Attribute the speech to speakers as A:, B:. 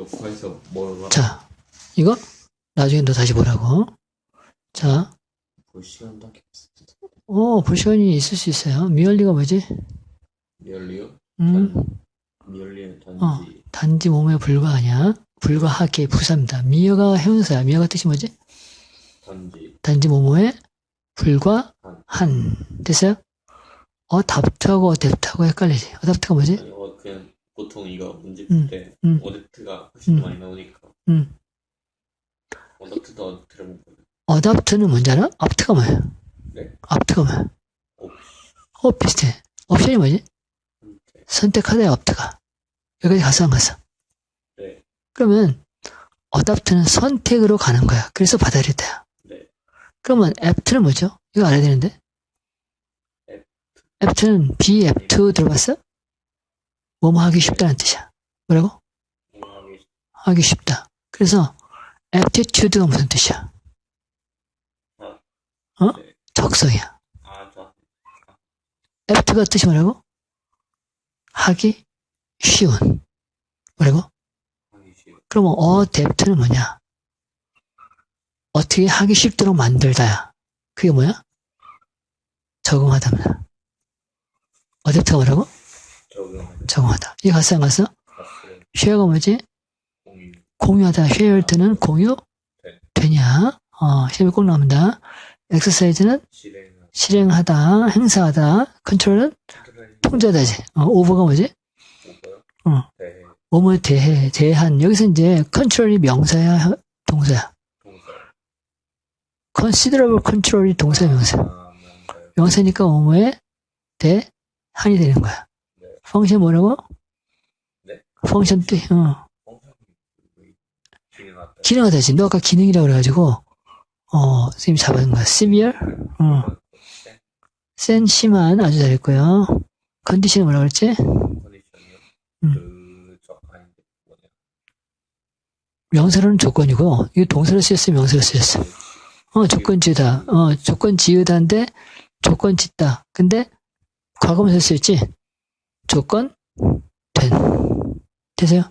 A: 녹화해서
B: 자, 이거 나중에 너 다시 보라고. 자,
A: 볼 시간도. 어,
B: 볼 시간이 있을 수 있어요. 미얼리가 뭐지?
A: 미얼리요?
B: 음,
A: 미얼리는 단지
B: 어. 단지 몸에 불과하냐? 불과하게 부사입니다. 미어가 형용사야. 미어가 뜻이 뭐지?
A: 단지
B: 단지 모모에 불과한. 됐어요? 어답트하고 어댑트하고 헷갈리지. 어답트가 뭐지?
A: 아니 어 그냥 보통 이거 문제
B: 음,
A: 풀때
B: 음.
A: 어댑트가 훨씬
B: 음.
A: 많이 나오니까
B: 음.
A: 어댑트도 어댑트를 먹거든.
B: 어답트는 뭔지 알아? 앞트가 뭐야?
A: 네?
B: 앞트가 뭐야?
A: 옵
B: 어, 비슷해. 옵션이 뭐지?
A: 네.
B: 선택하다의 업트가. 여기까지 갔어, 안 갔어?
A: 네.
B: 그러면, 어답트는 선택으로 가는 거야. 그래서 받아들였다.
A: 네.
B: 그러면, 애프트는 뭐죠? 이거 알아야 되는데? apt to 들어봤어? 뭐뭐 하기 쉽다는 뜻이야. 뭐라고?
A: 하기
B: 쉽다. 그래서, aptitude가 무슨 뜻이야? 어?
A: 네.
B: 적성이야. apt가 뜻이 뭐라고? 하기 쉬운. 뭐라고? 그러면 어댑트는 뭐냐? 어떻게 하기 쉽도록 만들다야. 그게 뭐야? 적응하다입니다. 어댑트가 뭐라고? 갔어 안 갔어?
A: 가스
B: 쉐어가 뭐지?
A: 공유
B: 공유하다. 쉐어드는 공유
A: 네.
B: 되냐? 어, 시험에 꼭 나옵니다. 엑서사이즈는 실행하다, 행사하다, 컨트롤은
A: 컨트롤
B: 통제하다지. 어, 오버가 뭐지? 어.
A: 네.
B: 뭐뭐 대해, 대한. 여기서 이제 컨트롤이 명사야, 동사야.
A: 동사
B: considerable 명사야.
A: 아, 명사요.
B: 명사니까 뭐뭐에 대한이 되는 거야.
A: 네.
B: 펑션 뭐라고?
A: 네?
B: 펑션 뜻, 어,
A: 진행하다.
B: 기능하다지. 너 아까 기능이라고 그래가지고, 어, 선생님이 잡은 거야. severe, 어, 센, 심한, 아주 잘했고요. 컨디션이 뭐라고 그랬지? 음. 명사로는 조건이고, 이거 동사로 쓰였으면 명사로 쓰였어. 어, 조건 지으다. 어, 조건 지으다인데, 조건 짓다. 근데, 과거만 썼을지, 조건, 된. 되세요?